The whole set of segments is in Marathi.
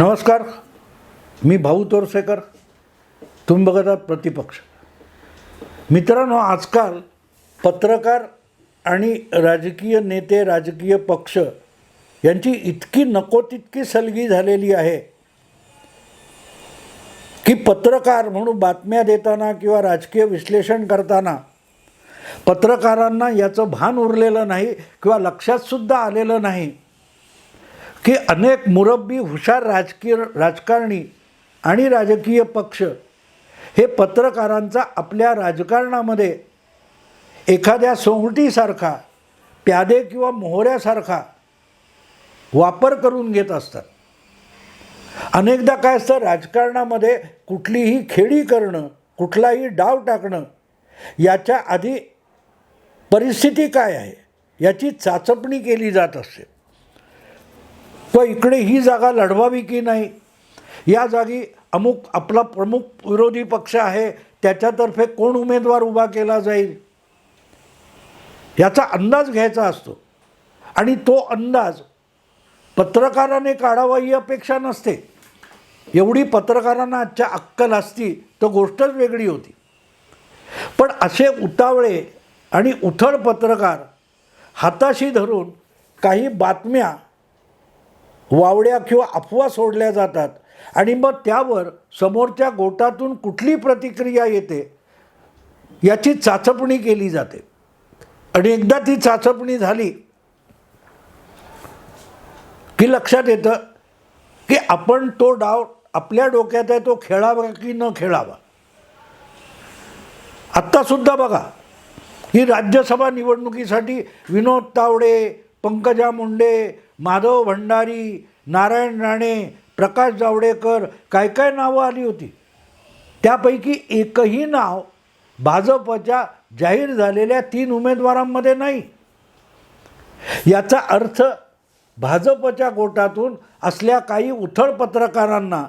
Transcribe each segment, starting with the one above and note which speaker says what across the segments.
Speaker 1: नमस्कार. मी भाऊ तोरसेकर. तुम्ही बघत आहात प्रतिपक्ष. मित्रांनो आजकाल पत्रकार आणि राजकीय नेते राजकीय पक्ष यांची इतकी नको तितकी सलगी झालेली आहे की पत्रकार म्हणून बातम्या देताना किंवा राजकीय विश्लेषण करताना पत्रकारांना याचं भान उरलेलं नाही किंवा लक्षातसुद्धा आलेलं नाही. की अनेक मुरब्बी हुशार राजकीय राजकारणी आणि राजकीय पक्ष हे पत्रकारांचा आपल्या राजकारणामध्ये एखाद्या सोंगटीसारखा प्यादे किंवा मोहऱ्यासारखा वापर करून घेत असतात. अनेकदा काय असतं राजकारणामध्ये कुठलीही खेळी करणं कुठलाही डाव टाकणं याच्या आधी परिस्थिती काय आहे याची चाचपणी केली जात असते. व इकडे ही जागा लढवावी की नाही? या जागी अमुक आपला प्रमुख विरोधी पक्ष आहे त्याच्यातर्फे कोण उमेदवार उभा केला जाईल? याचा अंदाज घ्यायचा असतो. आणि तो अंदाज पत्रकाराने काढावा ही अपेक्षा नसते. एवढी पत्रकारांना आजच्या अक्कल असती तर गोष्टच वेगळी होती. पण असे उतावळे आणि उथळ पत्रकार हाताशी धरून काही बातम्या वावड्या किंवा अफवा सोडल्या जातात. आणि मग त्यावर समोरच्या गोटातून कुठली प्रतिक्रिया येते याची चाचपणी केली जाते. आणि एकदा ती चाचपणी झाली की लक्षात येतं की आपण तो डाव आपल्या डोक्यात आहे तो खेळावा की न खेळावा. आत्तासुद्धा बघा ही राज्यसभा निवडणुकीसाठी विनोद तावडे पंकजा मुंडे माधव भंडारी नारायण राणे प्रकाश जावडेकर काय काय नावं आली होती? त्यापैकी एकही नाव भाजपच्या जाहीर झालेल्या तीन उमेदवारांमध्ये नाही. याचा अर्थ भाजपच्या गोटातून असल्या काही उथळ पत्रकारांना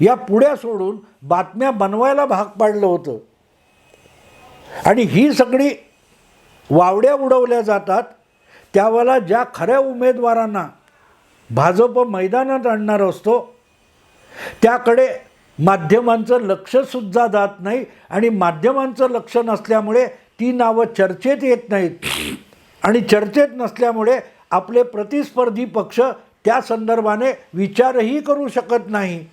Speaker 1: या पुढ्या सोडून बातम्या बनवायला भाग पाडलं होतं. आणि ही सगळी वावड्या उडवल्या जातात त्यावेळेला ज्या खऱ्या उमेदवारांना भाजप मैदानात आणणार असतो त्याकडे माध्यमांचं लक्षसुद्धा जात नाही आणि माध्यमांचं लक्ष नसल्यामुळे ती नावं चर्चेत येत नाहीत. आणि चर्चेत नसल्यामुळे आपले प्रतिस्पर्धी पक्ष त्या संदर्भाने विचारही करू शकत नाही.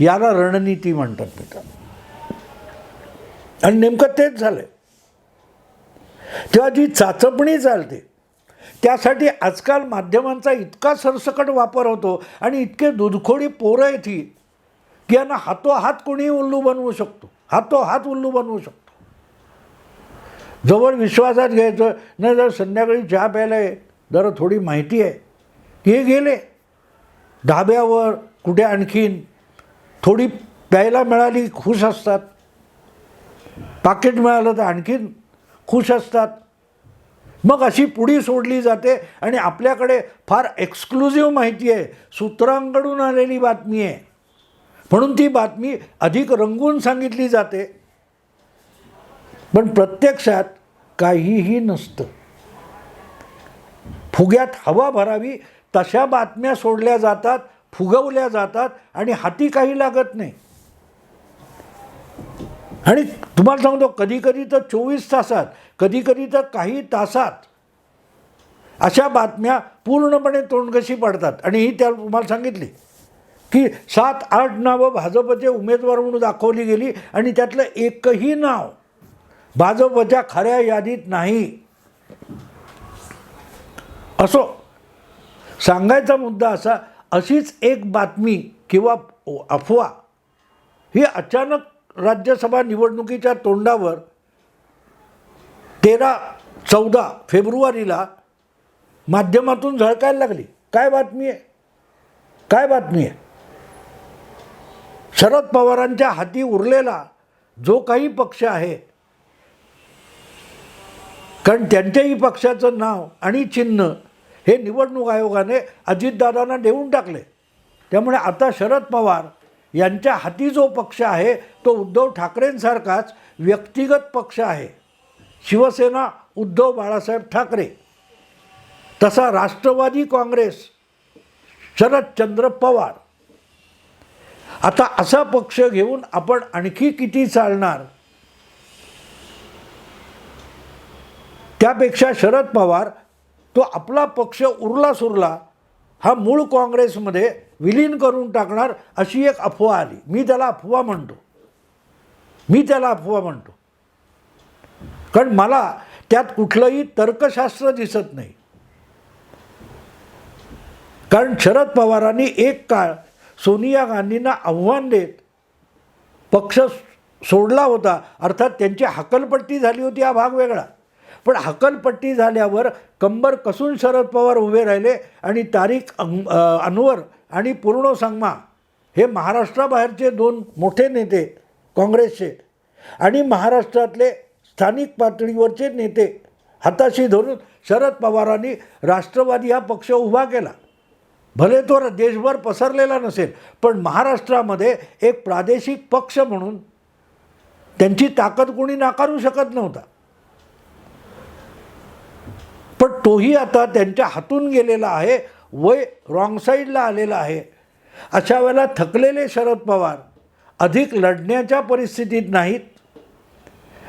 Speaker 1: याला रणनीती म्हणतात मित्रांनो आणि नेमकं तेच झालं तेव्हा जी चाचपणी चालते त्यासाठी आजकाल माध्यमांचा इतका सरसकट वापर होतो आणि इतके दुधखोडी पोरं आहेत ही की यांना हातोहात कोणीही उल्लू बनवू शकतो. हातोहात उल्लू बनवू शकतो. जवळ विश्वासात घ्यायचं नाही जर संध्याकाळी चहा प्यायला आहे जरा थोडी माहिती आहे. हे गेले. ढाब्यावर कुठे आणखीन? थोडी प्यायला मिळाली खुश असतात. पाकिट मिळालं तर आणखीन खुश असतात. मग अशी पुढी सोडली जाते आणि आपल्याकडे फार एक्सक्लुझिव्ह माहिती आहे. सूत्रांकडून आलेली बातमी आहे. म्हणून ती बातमी अधिक रंगून सांगितली जाते. पण प्रत्यक्षात काहीही नसतं. फुग्यात हवा भरावी तशा बातम्या सोडल्या जातात फुगवल्या जातात आणि हाती काही लागत नाही. आणि तुम्हाला सांगतो कधी कधी तर चोवीस तासात कधीकधी तर काही तासात अशा बातम्या पूर्णपणे तोंडकशी पडतात. आणि ही त्या तुम्हाला सांगितली की सात आठ नावं भाजपचे उमेदवार म्हणून दाखवली गेली आणि त्यातलं एकही नाव भाजपच्या खऱ्या यादीत नाही. असो सांगायचा मुद्दा असा अशीच एक बातमी किंवा अफवा ही अचानक राज्यसभा निवडणुकीच्या तोंडावर तेरा चौदा फेब्रुवारीला माध्यमातून झळकायला लागली. काय बातमी आहे? काय बातमी आहे? शरद पवारांच्या हाती उरलेला जो काही पक्ष आहे कारण त्यांच्याही पक्षाचं नाव आणि चिन्ह हे निवडणूक आयोगाने अजितदादांना देऊन टाकले. त्यामुळे आता शरद पवार यांच्या हाती जो पक्ष आहे तो उद्धव ठाकरेंसारखाच व्यक्तिगत पक्ष आहे. शिवसेना उद्धव बाळासाहेब ठाकरे तसा राष्ट्रवादी काँग्रेस शरदचंद्र पवार. आता असा पक्ष घेऊन आपण आणखी किती चालणार? त्यापेक्षा शरद पवार तो आपला पक्ष उरला सुरला हा मूळ काँग्रेसमध्ये विलीन करून टाकणार अशी एक अफवा आली. मी त्याला अफवा म्हणतो. मी त्याला अफवा म्हणतो. कारण मला त्यात कुठलंही तर्कशास्त्र दिसत नाही. कारण शरद पवारांनी एक काळ सोनिया गांधींना आव्हान देत पक्ष सोडला होता. अर्थात त्यांची हकलपट्टी झाली होती हा भाग वेगळा. पण हकलपट्टी झाल्यावर कंबर कसून शरद पवार उभे राहिले आणि तारीख अनवर आणि पूर्ण संगमा हे महाराष्ट्राबाहेरचे दोन मोठे नेते काँग्रेसचे आणि महाराष्ट्रातले स्थानिक पातळीवरचे नेते हाताशी धरून शरद पवारांनी राष्ट्रवादी हा पक्ष उभा केला. भले तो देशभर पसरलेला नसेल पण महाराष्ट्रामध्ये एक प्रादेशिक पक्ष म्हणून त्यांची ताकद कोणी नाकारू शकत नव्हता. पण तोही आता त्यांच्या हातून गेलेला आहे वय रॉंग साईडला आलेला आहे. अशा वेळेला थकलेले शरद पवार अधिक लढण्याच्या परिस्थितीत नाहीत.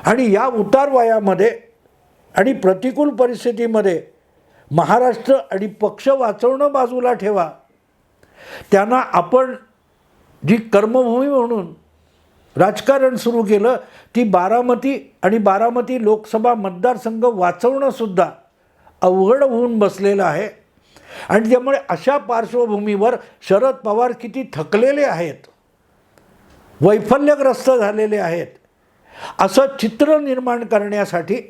Speaker 1: आणि या उतारवायामध्ये आणि प्रतिकूल परिस्थितीमध्ये महाराष्ट्र आणि पक्ष वाचवणं बाजूला ठेवा. त्यांना आपण जी कर्मभूमी म्हणून राजकारण सुरू केलं ती बारामती आणि बारामती लोकसभा मतदारसंघ वाचवणंसुद्धा अवघड होऊन बसलेलं आहे. आणि त्यामुळे अशा पार्श्वभूमीवर शरद पवार किती थकलेले आहेत वैफल्यग्रस्त झालेले आहेत असं चित्र निर्माण करण्यासाठी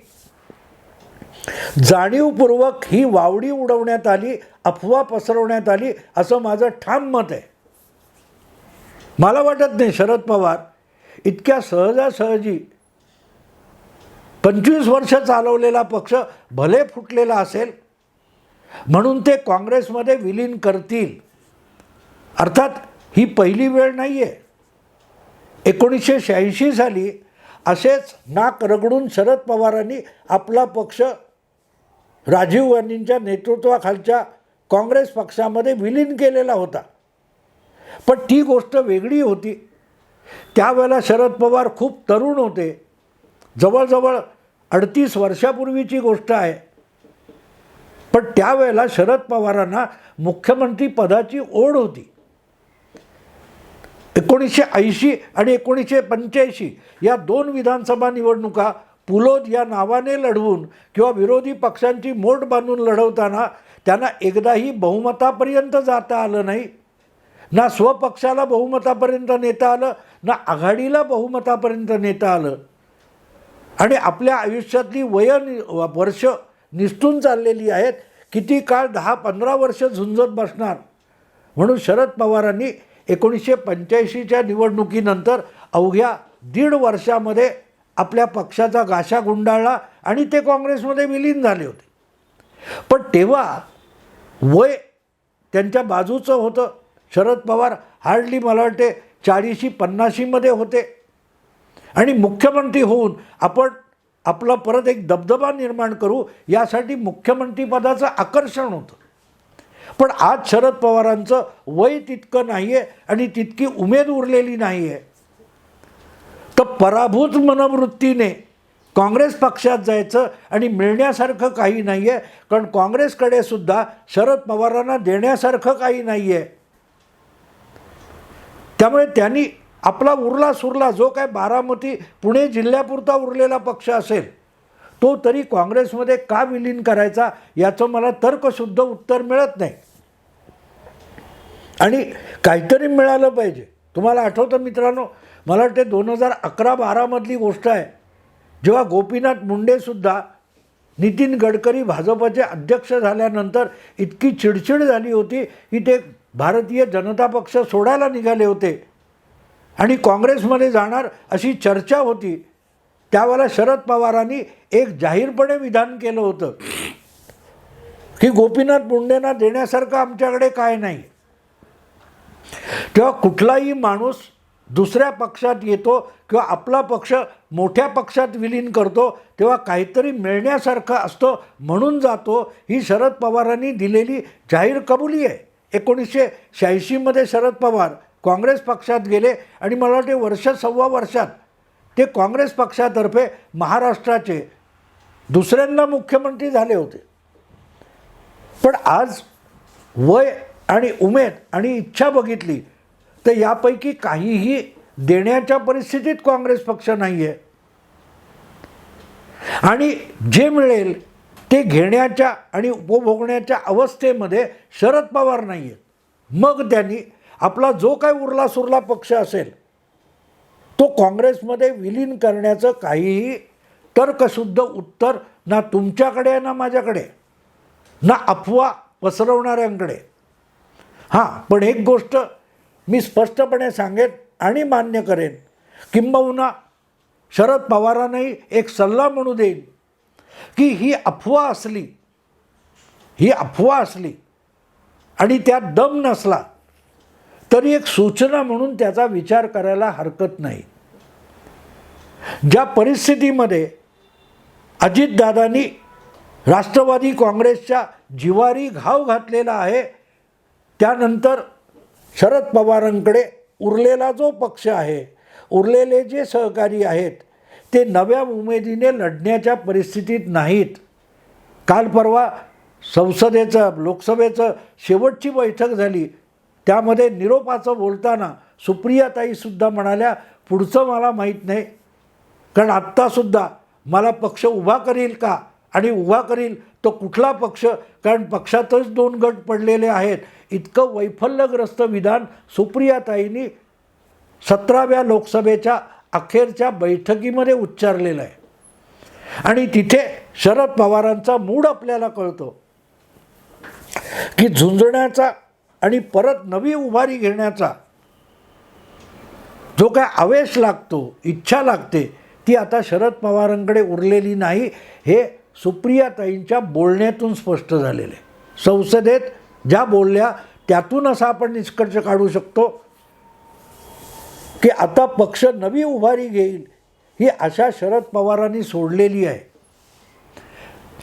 Speaker 1: जाणीवपूर्वक ही वावडी उडवण्यात आली अफवा पसरवण्यात आली असं माझं ठाम मत आहे. मला वाटत नाही शरद पवार इतक्या सहजासहजी पंचवीस वर्ष चालवलेला पक्ष भले फुटलेला असेल म्हणून ते काँग्रेसमध्ये विलीन करतील. अर्थात ही पहिली वेळ नाही आहे एकोणीसशे शहाऐंशी साली असेच नाक रगडून शरद पवारांनी आपला पक्ष राजीव गांधींच्या नेतृत्वाखालच्या काँग्रेस पक्षामध्ये विलीन केलेला होता. पण ती गोष्ट वेगळी होती. त्यावेळेला शरद पवार खूप तरुण होते. जवळजवळ अडतीस वर्षापूर्वीची गोष्ट आहे. पण त्यावेळेला शरद पवारांना मुख्यमंत्री पदाची ओढ होती. एकोणीसशे ऐंशी आणि एकोणीसशे पंच्याऐंशी या दोन विधानसभा निवडणुका पुलोद या नावाने लढवून किंवा विरोधी पक्षांची मोठ बांधून लढवताना त्यांना एकदाही बहुमतापर्यंत जाता आलं नाही. ना स्वपक्षाला बहुमतापर्यंत नेता आलं ना आघाडीला बहुमतापर्यंत नेता आलं. आणि आपल्या आयुष्यातली वय नि- वर्ष निसटून चाललेली आहेत. किती काळ दहा पंधरा वर्ष झुंजत बसणार? म्हणून शरद पवारांनी एकोणीसशे पंच्याऐंशीच्या निवडणुकीनंतर अवघ्या दीड वर्षामध्ये आपल्या पक्षाचा गाशा गुंडाळला आणि ते काँग्रेसमध्ये विलीन झाले होते. पण तेव्हा वय त्यांच्या बाजूचं होतं. शरद पवार हार्डली मला वाटते चाळीशी पन्नाशीमध्ये होते. आणि मुख्यमंत्री होऊन आपण आपला परत एक दबदबा निर्माण करू यासाठी मुख्यमंत्रीपदाचं आकर्षण होतं. पण आज शरद पवारांचं वय तितकं नाही आहे आणि तितकी उमेद उरलेली नाही आहे तर पराभूत मनवृत्तीने काँग्रेस पक्षात जायचं आणि मिळण्यासारखं काही नाही आहे कारण काँग्रेसकडे सुद्धा शरद पवारांना देण्यासारखं काही नाही आहे त्यामुळे त्यांनी आपला उरला सुरला जो काय बारामती पुणे जिल्ह्यापुरता उरलेला पक्ष असेल तो तरी काँग्रेसमध्ये का विलीन करायचा याचं मला तर्कशुद्ध उत्तर मिळत नाही. आणि काहीतरी मिळालं पाहिजे. तुम्हाला आठवतं मित्रांनो मला वाटते दोन हजार अकरा बारामधली गोष्ट आहे. जेव्हा गोपीनाथ मुंडेसुद्धा नितीन गडकरी भाजपचे अध्यक्ष झाल्यानंतर इतकी चिडचिड झाली होती की ते भारतीय जनता पक्ष सोडायला निघाले होते. आणि काँग्रेसमध्ये जाणार अशी चर्चा होती. त्यावेळेला शरद पवारांनी एक जाहीरपणे विधान केलं होतं. की गोपीनाथ मुंडेंना देण्यासारखं आमच्याकडे काय नाही. तेव्हा कुठलाही माणूस दुसऱ्या पक्षात येतो किंवा आपला पक्ष मोठ्या पक्षात विलीन करतो तेव्हा काहीतरी मिळण्यासारखं असतं म्हणून जातो ही शरद पवारांनी दिलेली जाहीर कबुली आहे. एकोणीसशे शहाऐंशीमध्ये शरद पवार काँग्रेस पक्षात गेले आणि मला वाटते वर्ष सव्वा वर्षात ते काँग्रेस पक्षातर्फे महाराष्ट्राचे दुसऱ्यांदा मुख्यमंत्री झाले होते. पण आज वय आणि उमेद आणि इच्छा बघितली तर यापैकी काहीही देण्याच्या परिस्थितीत काँग्रेस पक्ष नाही आहे आणि जे मिळेल ते घेण्याच्या आणि उपभोगण्याच्या अवस्थेमध्ये शरद पवार नाही आहेत मग त्यांनी आपला जो काय उरला सुरला पक्ष असेल तो काँग्रेसमध्ये विलीन करण्याचं काहीही तर्कशुद्ध उत्तर ना तुमच्याकडे आहे ना माझ्याकडे ना अफवा पसरवणाऱ्यांकडे. हां पण एक गोष्ट मी स्पष्टपणे सांगेन आणि मान्य करेन. किंबहुना शरद पवारांनाही एक सल्ला म्हणू देईन की ही अफवा असली ही अफवा असली आणि त्यात दम नसला तरी एक सूचना म्हणून त्याचा विचार करायला हरकत नाही. ज्या परिस्थितीमध्ये अजितदादांनी राष्ट्रवादी काँग्रेसच्या जिवारी घाव घातलेला आहे त्यानंतर शरद पवारांकडे उरलेला जो पक्ष आहे उरलेले जे सहकारी आहेत ते नव्या उमेदीने लढण्याच्या परिस्थितीत नाहीत. काल परवा संसदेचं लोकसभेचं शेवटची बैठक झाली. त्यामध्ये निरोपाचं बोलताना सुप्रियाताईसुद्धा म्हणाल्या पुढचं मला माहीत नाही. कारण आत्तासुद्धा मला पक्ष उभा करील का आणि उभा करील तो कुठला पक्ष? कारण पक्षातच दोन गट पडलेले आहेत. इतकं वैफल्यग्रस्त विधान सुप्रियाताईंनी सतराव्या लोकसभेच्या अखेरच्या बैठकीमध्ये उच्चारलेलं आहे. आणि तिथे शरद पवारांचा मूड आपल्याला कळतो की झुंजण्याचा आणि परत नवी उभारी घेण्याचा जो काय आवेश लागतो इच्छा लागते ती आता शरद पवारांकडे उरलेली नाही हे सुप्रियाताईंच्या बोलण्यातून स्पष्ट झालेलं आहे. संसदेत ज्या बोलल्या त्यातून असा आपण निष्कर्ष काढू शकतो की आता पक्ष नवी उभारी घेईल ही आशा शरद पवारांनी सोडलेली आहे.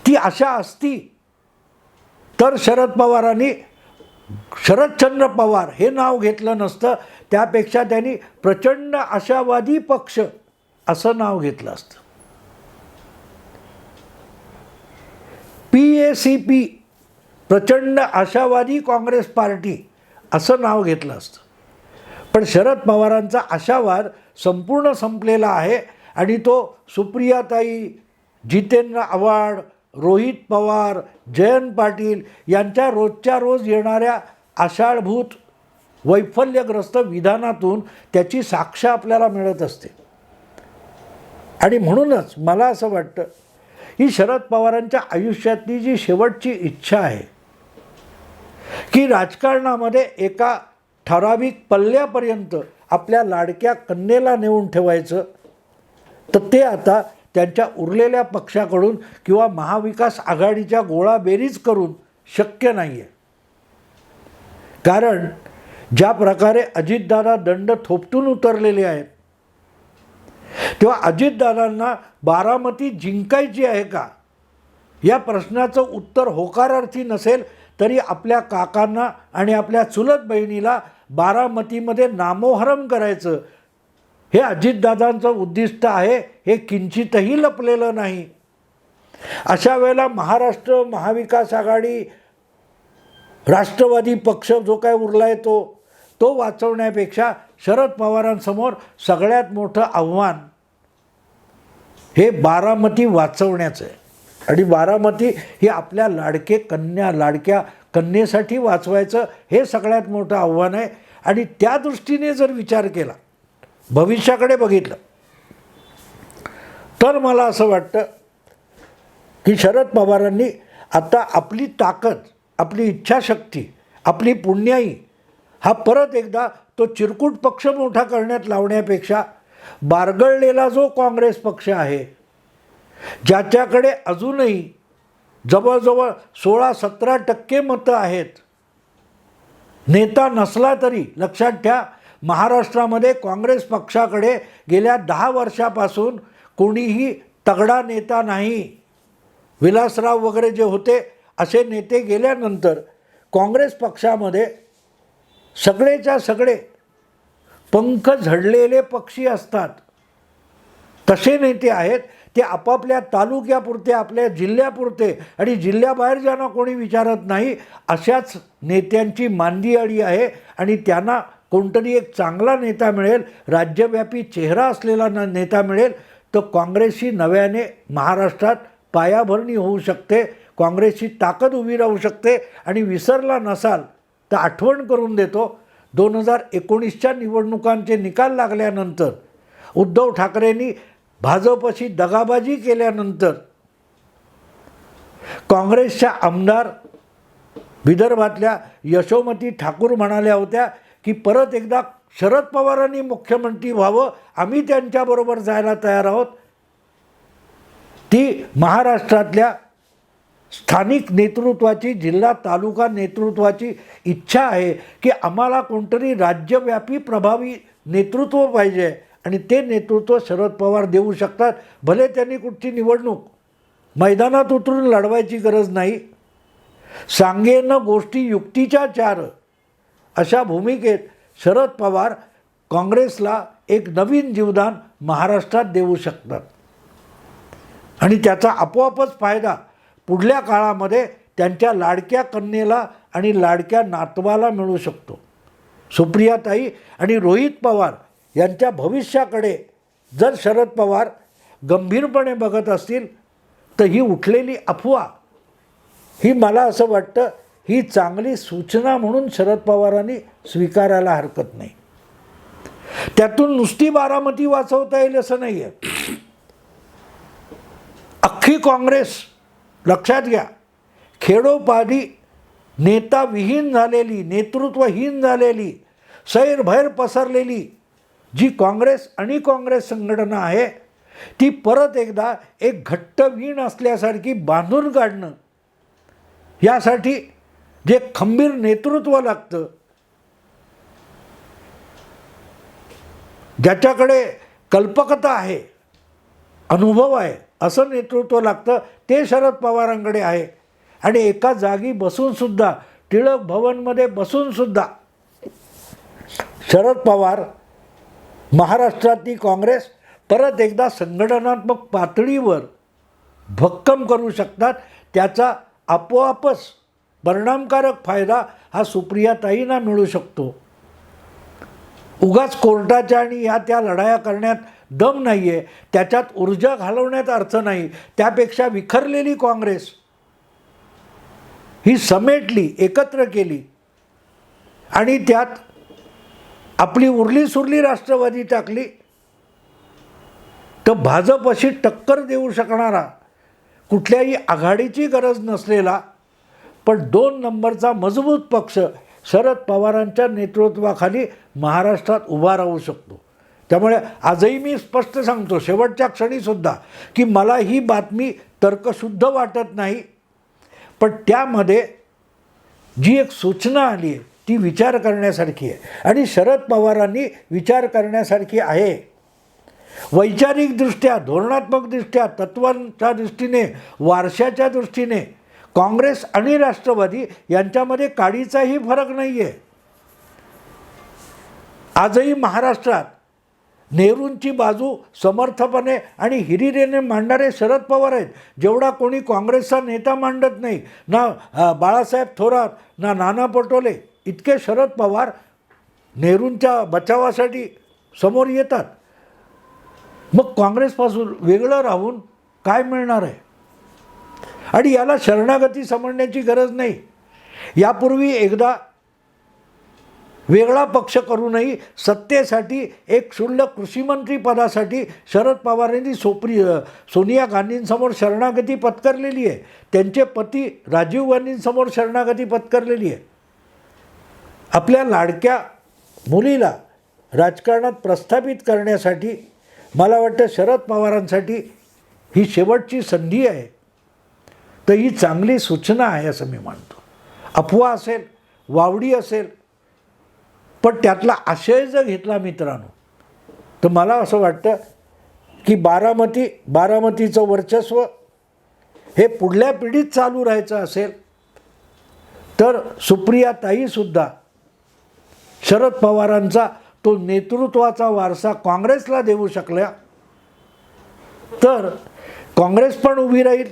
Speaker 1: ती आशा असती तर शरद पवारांनी शरदचंद्र पवार हे नाव घेतलं नसतं त्यापेक्षा त्यांनी प्रचंड आशावादी पक्ष असं नाव घेतलं असतं. पी ए सी पी प्रचंड आशावादी काँग्रेस पार्टी असं नाव घेतलं असतं. पण शरद पवारांचा आशावाद संपूर्ण संपलेला आहे आणि तो सुप्रियाताई जितेंद्र आव्हाड रोहित पवार जयंत पाटील यांच्या रोजच्या रोज येणाऱ्या आषाढभूत वैफल्यग्रस्त विधानातून त्याची साक्ष आपल्याला मिळत असते. आणि म्हणूनच मला असं वाटतं ही शरद पवारांच्या आयुष्यातली जी शेवटची इच्छा आहे की राजकारणामध्ये एका ठराविक पल्ल्यापर्यंत आपल्या लाडक्या कन्येला नेऊन ठेवायचं तर ते आता त्यांच्या उरलेल्या पक्षाकडून किंवा महाविकास आघाडीच्या गोळाबेरीज करून शक्य नाही आहे कारण ज्या प्रकारे अजितदादा दंड थोपटून उतरलेले आहेत तेव्हा अजितदादांना बारामती जिंकायची आहे का? या प्रश्नाचं उत्तर होकारार्थी नसेल तरी आपल्या काकांना आणि आपल्या चुलत बहिणीला बारामतीमध्ये नामोहरम करायचं. हे अजितदादांचं उद्दिष्ट आहे हे किंचितही लपलेलं नाही. अशा वेळेला महाराष्ट्र महाविकास आघाडी राष्ट्रवादी पक्ष जो काय उरला आहे तो तो वाचवण्यापेक्षा शरद पवारांसमोर सगळ्यात मोठं आव्हान हे बारामती वाचवण्याचं आहे. आणि बारामती ही आपल्या लाडके कन्या लाडक्या कन्येसाठी वाचवायचं हे सगळ्यात मोठं आव्हान आहे. आणि त्या दृष्टीने जर विचार केला भविष्याकडे बघितलं तर मला असं वाटतं की शरद पवारांनी आता आपली ताकद आपली इच्छाशक्ती आपली पुण्याई हा परत एकदा तो चिरकूट पक्ष मोठा करण्यात लावण्यापेक्षा बारगळलेला जो काँग्रेस पक्ष आहे ज्याच्याकडे अजूनही जवळजवळ सोळा सतरा टक्के मतं आहेत नेता नसला तरी लक्षात ठ्या महाराष्ट्रामध्ये काँग्रेस पक्षाकडे गेल्या दहा वर्षापासून कोणीही तगडा नेता नाही. विलासराव वगैरे जे होते असे नेते गेल्यानंतर काँग्रेस पक्षामध्ये सगळेच्या सगळे पंख झडलेले पक्षी असतात. तसे नेते आहेत ते आपापल्या तालुक्यापुरते आपल्या जिल्ह्यापुरते आणि जिल्ह्याबाहेर ज्यांना कोणी विचारत नाही अशाच नेत्यांची मांदी अडी आहे आणि त्यांना कोणतरी एक चांगला नेता मिळेल राज्यव्यापी चेहरा असलेला न नेता मिळेल तर काँग्रेसची नव्याने महाराष्ट्रात पायाभरणी होऊ शकते काँग्रेसची ताकद उभी राहू शकते आणि विसरला नसाल तर आठवण करून देतो दोन हजार एकोणीसच्या निवडणुकांचे निकाल लागल्यानंतर उद्धव ठाकरेंनी भाजपशी दगाबाजी केल्यानंतर काँग्रेसच्या आमदार विदर्भातल्या यशोमती ठाकूर म्हणाल्या होत्या की परत एकदा शरद पवारांनी मुख्यमंत्री व्हावं आम्ही त्यांच्याबरोबर जायला तयार आहोत. ती महाराष्ट्रातल्या स्थानिक नेतृत्वाची जिल्हा तालुका नेतृत्वाची इच्छा आहे की आम्हाला कोणतरी राज्यव्यापी प्रभावी नेतृत्व पाहिजे आणि ते नेतृत्व शरद पवार देऊ शकतात. भले त्यांनी कुठची निवडणूक मैदानात उतरून लढवायची गरज नाही. सांगेन गोष्टी युक्तीच्या चार. अशा भूमिकेत शरद पवार काँग्रेसला एक नवीन जीवदान महाराष्ट्रात देऊ शकतात. आणि त्याचा आपोआपच फायदा पुढल्या काळामध्ये त्यांच्या लाडक्या कन्येला आणि लाडक्या नातवाला मिळू शकतो. सुप्रियाताई आणि रोहित पवार यांच्या भविष्याकडे जर शरद पवार गंभीरपणे बघत असतील तर ही उठलेली अफवा ही मला असं वाटतं ही चांगली सूचना म्हणून शरद पवारांनी स्वीकारायला हरकत नाही. त्यातून नुसती बारामती वाचवता येईल असं नाही आहे अख्खी काँग्रेस लक्षात घ्या. खेडोपाडी नेताविहीन झालेली नेतृत्वहीन झालेली सैरभैर पसरलेली जी काँग्रेस आणि काँग्रेस संघटना आहे ती परत एकदा एक घट्ट वीण असल्यासारखी बांधून काढणं यासाठी जे खंबीर नेतृत्व लागतं ज्याच्याकडे कल्पकता आहे अनुभव आहे असं नेतृत्व लागतं ते शरद पवारांकडे आहे. आणि एका जागी बसूनसुद्धा टिळक भवनमध्ये बसूनसुद्धा शरद पवार महाराष्ट्रातली काँग्रेस परत एकदा संघटनात्मक पातळीवर भक्कम करू शकतात त्याचा आपोआपच परिणामकारक फायदा हा सुप्रियाताईंना मिळू शकतो. उगाच कोर्टाच्या आणि या त्या लढाया करण्यात दम नाही आहे त्याच्यात ऊर्जा घालवण्यात अर्थ नाही. त्यापेक्षा विखरलेली काँग्रेस ही समेटली एकत्र केली. आणि त्यात आपली उरली सुरली राष्ट्रवादी टाकली. तर भाजप अशी टक्कर देऊ शकणारा कुठल्याही आघाडीची गरज नसलेला पण दोन नंबरचा मजबूत पक्ष शरद पवारांच्या नेतृत्वाखाली महाराष्ट्रात उभा राहू शकतो. त्यामुळे आजही मी स्पष्ट सांगतो शेवटच्या क्षणीसुद्धा की मला ही बातमी तर्कशुद्ध वाटत नाही. पण त्यामध्ये जी एक सूचना आली आहे ती विचार करण्यासारखी आहे. आणि शरद पवारांनी विचार करण्यासारखी आहे. वैचारिकदृष्ट्या धोरणात्मकदृष्ट्या तत्वांच्या दृष्टीने वारशाच्या दृष्टीने काँग्रेस आणि राष्ट्रवादी यांच्यामध्ये काडीचाही फरक नाही आहे आजही महाराष्ट्रात नेहरूंची बाजू समर्थपणे आणि हिरिरेने मांडणारे शरद पवार आहेत. जेवढा कोणी काँग्रेसचा नेता मांडत नाही ना बाळासाहेब थोरात ना नाना पटोले इतके शरद पवार नेहरूंच्या बचावासाठी समोर येतात. मग काँग्रेसपासून वेगळं राहून काय मिळणार आहे? आणि याला शरणागती समजण्याची गरज नाही. यापूर्वी एकदा वेगळा पक्ष करूनही सत्तेसाठी एक क्षुल्लक कृषीमंत्री पदासाठी शरद पवारांनी सोप्री सोनिया गांधींसमोर शरणागती पत्करलेली आहे. त्यांचे पती राजीव गांधींसमोर शरणागती पत्करलेली आहे. आपल्या लाडक्या मुलीला राजकारणात प्रस्थापित करण्यासाठी मला वाटतं शरद पवारांसाठी ही शेवटची संधी आहे. तर ही चांगली सूचना आहे असं मी मानतो. अफवा असेल वावडी असेल पण त्यातला आशय जर घेतला मित्रांनो तर मला असं वाटतं की बारामती बारामतीचं वर्चस्व हे पुढल्या पिढीत चालू राहायचं असेल तर सुप्रिया ताईसुद्धा शरद पवारांचा तो नेतृत्वाचा वारसा काँग्रेसला देऊ शकल्या तर काँग्रेस पण उभी राहील.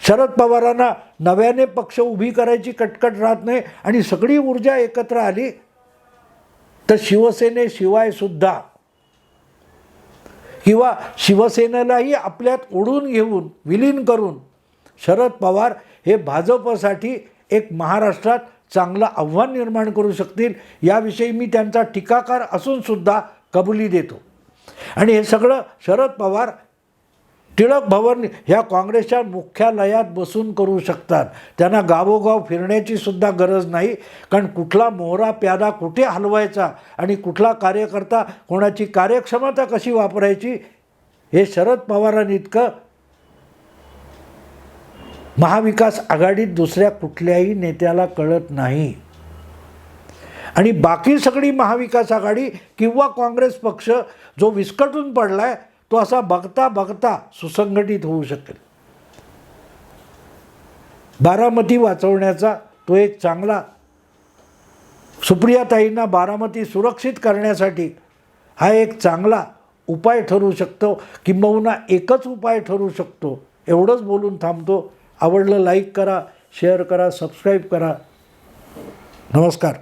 Speaker 1: शरद पवारांना नव्याने पक्ष उभी करायची कटकट राहत नाही आणि सगळी ऊर्जा एकत्र आली तर शिवसेनेशिवाय सुद्धा किंवा शिवसेनेलाही आपल्यात ओढून घेऊन विलीन करून शरद पवार हे भाजपसाठी एक महाराष्ट्रात चांगलं आव्हान निर्माण करू शकतील याविषयी मी त्यांचा टीकाकार असूनसुद्धा कबुली देतो. आणि हे सगळं शरद पवार टिळक भवन ह्या काँग्रेसच्या मुख्यालयात बसून करू शकतात. त्यांना गावोगाव फिरण्याची सुद्धा गरज नाही. कारण कुठला मोहरा प्यादा कुठे हलवायचा आणि कुठला कार्यकर्ता कोणाची कार्यक्षमता कशी वापरायची हे शरद पवारांइतकं महाविकास आघाडीत दुसऱ्या कुठल्याही नेत्याला कळत नाही. आणि बाकी सगळी महाविकास आघाडी किंवा काँग्रेस पक्ष जो विस्कटून पडला आहे तो असा बघता बघता सुसंघटित होऊ शकेल. बारामती वाचवण्याचा तो एक चांगला सुप्रियाताईंना बारामती सुरक्षित करण्यासाठी हा एक चांगला उपाय ठरू शकतो. किंबहुना एकच उपाय ठरू शकतो. एवढंच बोलून थांबतो. आवडलं लाईक करा शेअर करा सबस्क्राईब करा. नमस्कार.